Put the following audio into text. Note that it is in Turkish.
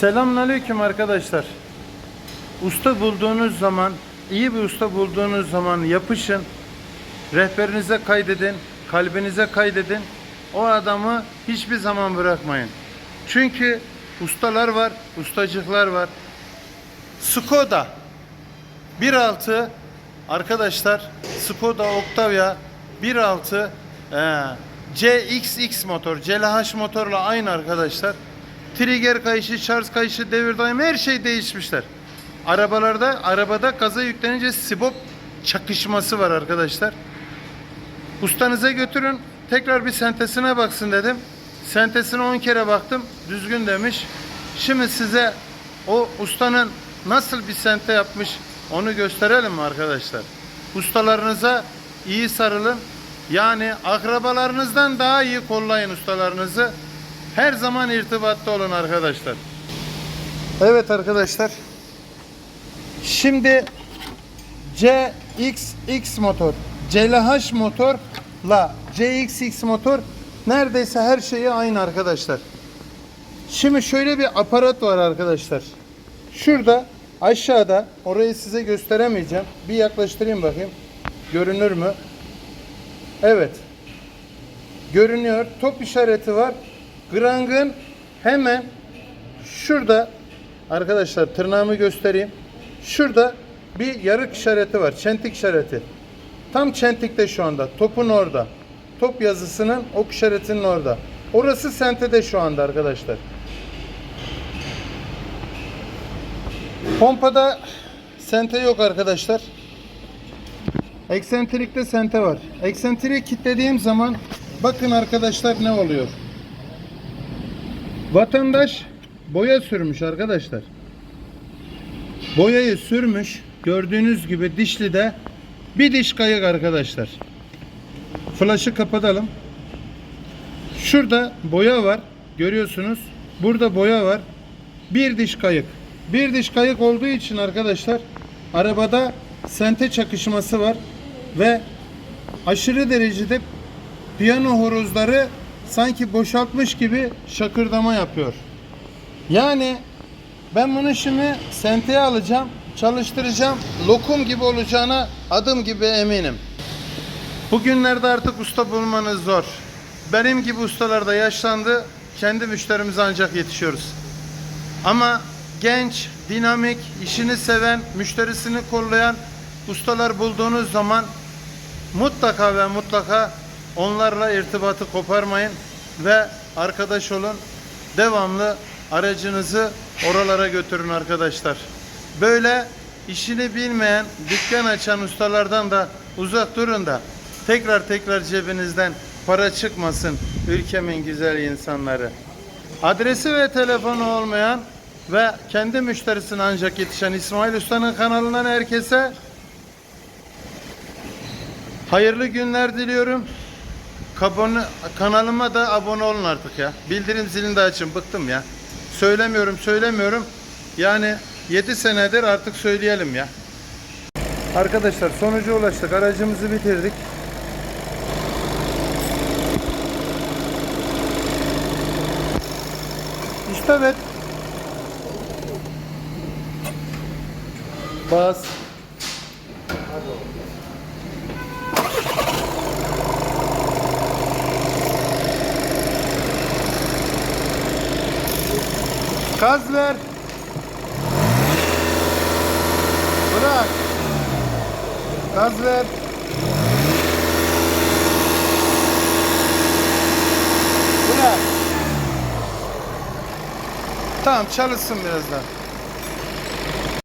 Selamünaleyküm arkadaşlar. Usta bulduğunuz zaman, iyi bir usta bulduğunuz zaman yapışın. Rehberinize kaydedin, kalbinize kaydedin. O adamı hiçbir zaman bırakmayın. Çünkü ustalar var, ustacıklar var. Skoda 1.6 arkadaşlar Skoda Octavia 1.6 e, CXX motor CLH motorla aynı arkadaşlar. Trigger kayışı, şarj kayışı, devir daim her şey değişmişler. Arabalarda arabada gaza yüklenince sibop çakışması var arkadaşlar. Ustanıza götürün. Tekrar bir sentesine baksın dedim. Sentesine 10 kere baktım. Düzgün demiş. Şimdi size o ustanın nasıl bir sente yapmış onu gösterelim mi arkadaşlar? Ustalarınıza iyi sarılın. Yani akrabalarınızdan daha iyi kollayın ustalarınızı. Her zaman irtibatta olun arkadaşlar. Evet arkadaşlar. Şimdi CXX motor, CLH motorla CXX motor neredeyse her şeyi aynı arkadaşlar. Şimdi şöyle bir aparat var arkadaşlar. Şurada aşağıda orayı size gösteremeyeceğim. Bir yaklaştırayım bakayım. Görünür mü? Evet. Görünüyor. Top işareti var. Grang'ın hemen şurada arkadaşlar tırnağımı göstereyim. Şurada bir yarık işareti var. Çentik işareti. Tam çentikte şu anda. Topun orada. Top yazısının ok işaretinin orada. Orası sentede şu anda arkadaşlar. Pompada sente yok arkadaşlar. Eksentrikte sente var. Eksentriği kilitlediğim zaman bakın arkadaşlar ne oluyor. Vatandaş boya sürmüş arkadaşlar. Boyayı sürmüş. Gördüğünüz gibi dişli bir diş kayık arkadaşlar. Flaşı kapatalım. Şurada boya var. Görüyorsunuz. Burada boya var. Bir diş kayık. Bir diş kayık olduğu için arkadaşlar arabada sente çakışması var ve aşırı derecede piyano horozları sanki boşaltmış gibi şakırdama yapıyor. Yani ben bunu şimdi senteye alacağım, çalıştıracağım. Lokum gibi olacağına adım gibi eminim. Bugünlerde artık usta bulmanız zor. Benim gibi ustalar da yaşlandı. Kendi müşterimize ancak yetişiyoruz. Ama genç, dinamik, işini seven, müşterisini kollayan ustalar bulduğunuz zaman mutlaka ve mutlaka onlarla irtibatı koparmayın ve arkadaş olun. Devamlı aracınızı oralara götürün arkadaşlar. Böyle işini bilmeyen, dükkan açan ustalardan da uzak durun da tekrar tekrar cebinizden para çıkmasın ülkemin güzel insanları. Adresi ve telefonu olmayan ve kendi müşterisine ancak yetişen İsmail Usta'nın kanalından herkese hayırlı günler diliyorum. Kabone, kanalıma da abone olun artık ya. Bildirim zilini de açın. Bıktım ya. Söylemiyorum, söylemiyorum. Yani 7 senedir artık söyleyelim ya. Arkadaşlar sonuca ulaştık. Aracımızı bitirdik. İşte evet. Bas. Gaz ver. Bırak. Gaz ver. Bırak. Tamam çalışsın biraz daha.